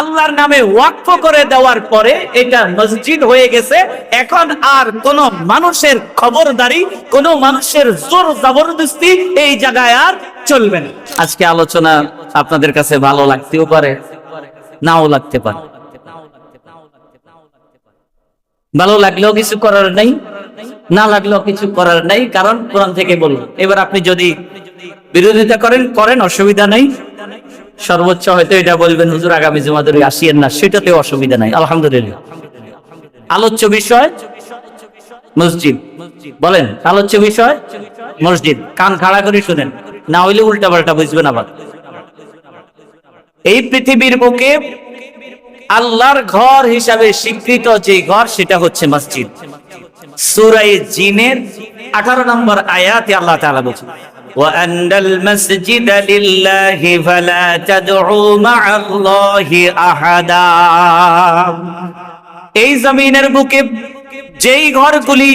আল্লাহর নামে ওয়াকফ করে দেওয়ার পরে এটা মসজিদ হয়ে গেছে। এখন আর কোন মানুষের খবরদারি, কোন মানুষের জোর জবরদস্তি এই জায়গায় আর চলবে না। আজকে আলোচনা আপনাদের কাছে ভালো লাগতেও পারে, নাও লাগতে পারে। ভালো লাগলেও কিছু করার নাই, না লাগলেও কিছু করার নাই, কারণ কোরআন থেকে বলল এবার আপনি যদি বিরোধিতা করেন করেন, অসুবিধা নাই। সর্বোচ্চ হয়তো এটা বলবেন, হুজুর, আগামী জুমাদুরি আসিয়েন না। সেটাতেও অসুবিধা নাই, আলহামদুলিল্লাহ। আলোচ্য বিষয়, মসজিদ। বলেন, আলোচ্য বিষয়, মসজিদ। কান খাড়া করে শুনেন, না হইলে উল্টা পাল্টা বুঝবেন আবার। এই পৃথিবীর বুকে আল্লাহর ঘর হিসাবে স্বীকৃত যে ঘর, সেটা হচ্ছে মসজিদ। সুরাই জিনের আঠারো নম্বর আয়াতে আল্লাহ তাআলা বলছেন وأن المسجد لله فلا تدعوا مع الله أحدا এই জমিনের বুকে যেই ঘরগুলি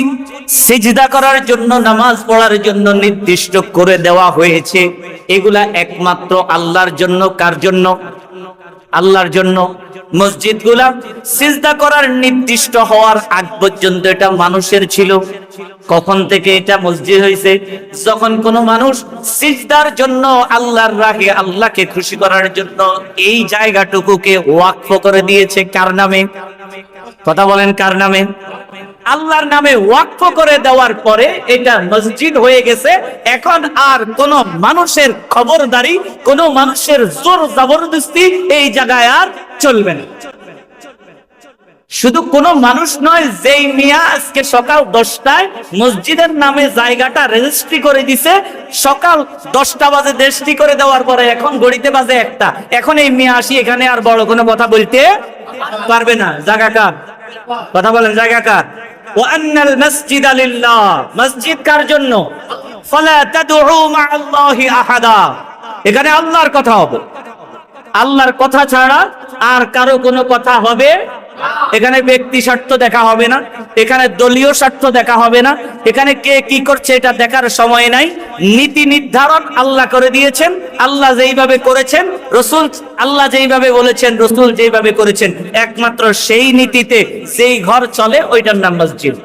সিজদা করার জন্য নামাজ পড়ার জন্য নির্দিষ্ট করে দেওয়া হয়েছে এগুলা একমাত্র আল্লাহর জন্য কার জন্য আল্লাহর জন্য মসজিদগুলা সিজদা করার নির্দিষ্ট হওয়ার আগ পর্যন্ত এটা মানুষের ছিল। কখন থেকে এটা মসজিদ হয়েছে? যখন কোনো মানুষ সিজদার জন্য আল্লাহর রাগে আল্লাহকে খুশি করার জন্য এই জায়গাটুকুকে ওয়াকফ করে দিয়েছে কার নামে? কথা বলেন কার নামে? আল্লাহর নামে ওয়াকফ করে দেওয়ার পরে এটা মসজিদ হয়ে গেছে। এখন আর কোন মানুষের খবরদারি, কোন মানুষের জোর জবরদস্তি এই জায়গায় আর চলবে না। শুধু কোন মানুষ নয়, যেই মিয়া আজকে সকাল দশটায় মসজিদের নামে জায়গাটা রেজিস্ট্রি করে দিছে, সকাল দশটা বাজে রেজিস্ট্রি করে দেওয়ার পরে এখন গড়িতে বাজে একটা। এখন এই মিয়া আসি এখানে আর বড় কোনো কথা বলতে পারবে না। জায়গা কার? কথা বলেন, জায়গা কার? ওয়ান্নাল মসজিদ আলিল্লাহ মসজিদ কার জন্য? ফালা তাদউ মা আল্লাহি এখানে আল্লাহর কথা হবে। আল্লাহর কথা ছাড়া আর কারও কোনো কথা হবে এখানে ব্যক্তি স্বার্থ দেখা হবে না, এখানে দলীয় স্বার্থ দেখা হবে না, এখানে কে কি করছে এটা দেখার সময় নাই। নীতি নির্ধারণ আল্লাহ করে দিয়েছেন, আল্লাহ যেইভাবে করেছেন, রসুল, আল্লাহ যেইভাবে বলেছেন, রসুল যেইভাবে করেছেন, একমাত্র সেই নীতিতে যেই ঘর চলে, ওইটার নাম মসজিদ।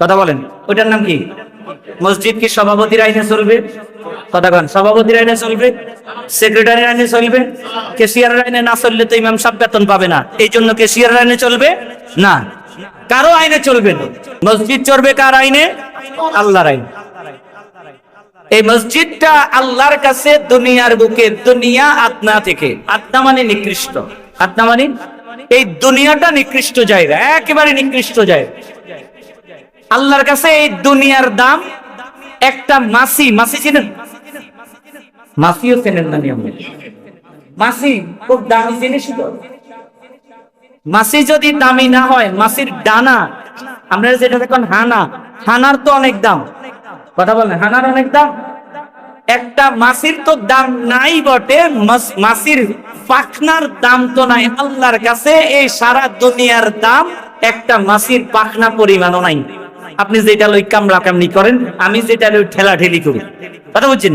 কথা বলেন, ওইটার নাম কি? মসজিদ কি সভাপতির আইনে চলবে? কতক্ষণ সভাপতির আইনে চলবে? সেক্রেটারির আইনে চলবে? কেশিয়ারের আইনে না চললে তো ইমাম সাহেব বেতন পাবে না। এই জন্য কেশিয়ারের আইনে চলবে? না। কারও আইনে চলবে না। মসজিদ চলবে কার আইনে? আল্লাহর আইনে। এই মসজিদটা আল্লাহর কাছে দুনিয়ার বুকে, দুনিয়া আত্মা থেকে। আত্মা মানে নিকৃষ্ট। আত্মা মানে? এই দুনিয়াটা নিকৃষ্ট জায়গা, একেবারে নিকৃষ্ট জায়গা। আল্লাহর কাছে এই দুনিয়ার দাম একটা মাসি মাসি চিনেন? মাসিও চেনেন না নিয়ম। মাসি খুব দামি জিনিস মাসি যদি দামি না হয়, মাসির ডানা, আমরা যেটা দেখুন, হানা। হানার তো অনেক দাম। কথা বলেন, হানার অনেক দাম? একটা মাসির তো দাম নাই বটে মাসির পাখনার দাম তো নাই। আল্লাহর কাছে এই সারা দুনিয়ার দাম একটা মাসির পাখনা পরিমাণও নাই। আপনি যেটা লই কামলা কামনি করেন, আমি যেটা লই ঠেলা ঠেলি করি। কথা বুঝছেন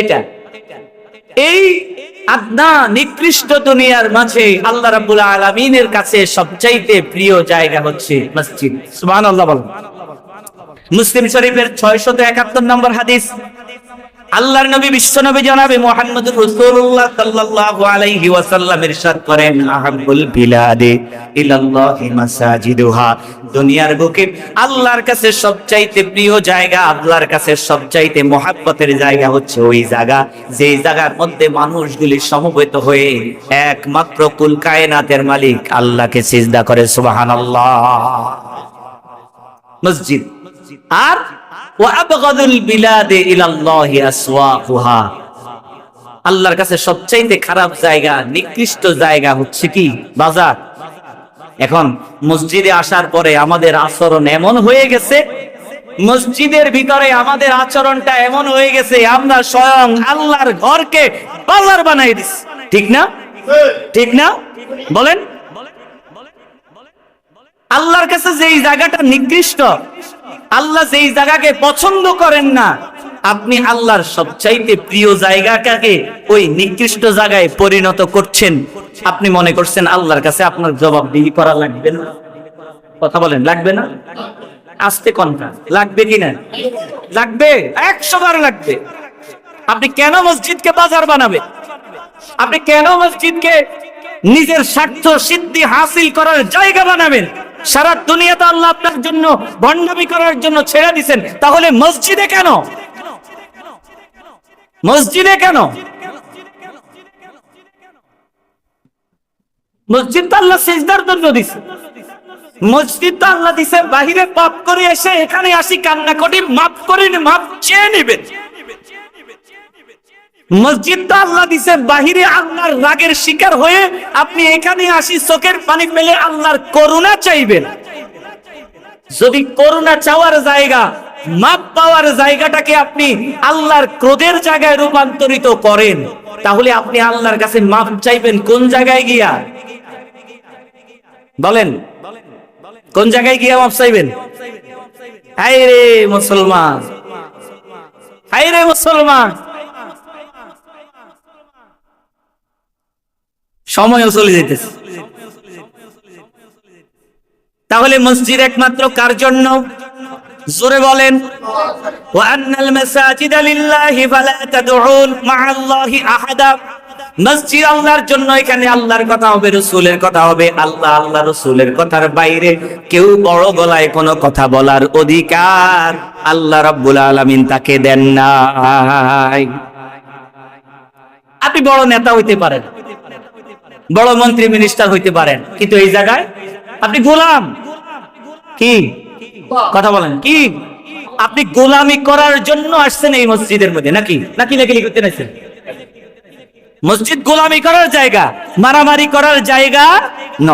এটা। এই আদনা নিকৃষ্ট দুনিয়ার মাঝে আল্লাহ রাব্বুল আলামিনের কাছে সবচাইতে প্রিয় জায়গা হচ্ছে মসজিদ। সুবহানাল্লাহ বলেন। মুসলিম শরীফের 671 নম্বর হাদিস। আল্লাহর নবী বিশ্ব নবী জনাবে মুহাম্মদুর রাসূলুল্লাহ সাল্লাল্লাহু আলাইহি ওয়াসাল্লাম ইরশাদ করেন বিলাদে ইলাল্লাহি মাসাজিদুহা। দুনিয়ার বুকে আল্লাহর কাছে সবচাইতে প্রিয় জায়গা, আল্লাহর কাছে সবচাইতে জায়গা হচ্ছে ওই জায়গা। যেই জায়গার মধ্যে মানুষগুলি সমবেত হয়ে একমাত্র কুল কায়নাতের মালিক আল্লাহকে সিজদা করে, সুবহানাল্লাহ। মসজিদ। আর আল্লাহর কাছে সবচাইতে খারাপ জায়গা, নিকৃষ্ট জায়গা হচ্ছে কি? বাজার। এখন মসজিদে আসার পরে আমাদের আচরণ এমন হয়ে গেছে, মসজিদের ভিতরে আমাদের আচরণটা এমন হয়ে গেছে, আমরা স্বয়ং আল্লাহর ঘরকে বাজার বানাই দিচ্ছি ঠিক না? ঠিক না? বলেন? আল্লাহর কাছে যেই জায়গাটা নিকৃষ্ট আল্লাহ যেই জায়গাকে পছন্দ করেন না, আপনি আল্লাহর সবচাইতে প্রিয় জায়গাটাকে ওই নিকৃষ্ট জায়গায় পরিণত করছেন। আপনি মনে করছেন আল্লাহর কাছে আপনার জবাবদিহি করা লাগবে না? কথা বলেন, লাগবে না? আসতে কনকা লাগবে কিনা লাগবে, একশো বার লাগবে। আপনি কেন মসজিদকে বাজার বানাবে আপনি কেন মসজিদকে নিজের স্বার্থ সিদ্ধি হাসিল করার জায়গা বানাবেন? সারা দুনিয়াতে আল্লাহ আপনার জন্য ভণ্ডামি করার জন্য ছেড়ে দিছেন। তাহলে মসজিদে কেন? মসজিদে কেন? মসজিদ তো আল্লাহ সেজদার জন্য দিছে। মসজিদ তো আল্লাহ দিছে, বাহিরে পাপ করে এসে এখানে আসি কান্না করি মাফ করে নি- মাপ চেয়ে নেবেন। মসজিদ তো আল্লাহ দিছে, বাহিরে আল্লাহর রাগের শিকার হয়ে আপনি এখানে আসি, চোখের পানি ফেলে আল্লাহর করুণা চাইবেন। যদি করুণা চাওয়ার জায়গা, মাপ পাওয়ার জায়গাটাকে আপনি আল্লাহর ক্রোধের জায়গায় রূপান্তরিত করেন, তাহলে আপনি আল্লাহর কাছে মাপ চাইবেন, কোন জায়গায় গিয়া? বলেন, কোন জায়গায় গিয়া মাপ চাইবেন? হাই রে মুসলমান হাই রে মুসলমান। সময়ও চলে যেতেছে। তাহলে মসজিদ একমাত্র কার জন্য? জোরে বলেন। মাসাজিদা আল্লাহর জন্য এখানে আল্লাহর কথা হবে, রসুলের কথা হবে। আল্লাহ আল্লাহ, রসুলের কথার বাইরে কেউ বড় গলায় কোনো কথা বলার অধিকার আল্লাহ রাব্বুল আলামিন তাকে দেন নাই। আপনি বড় নেতা হইতে পারেন। বড় মন্ত্রী মিনিস্টার হইতে পারেন। কিন্তু এই জায়গায় আপনি গোলাম। কি? কথা বলেন। কি? আপনি গোলামি করার জন্য আসছেন এই মসজিদের মধ্যে, নাকি? নাকি নাকি করতে নাইছেন? মসজিদ গোলামি করার জায়গা, মারামারি করার জায়গা ন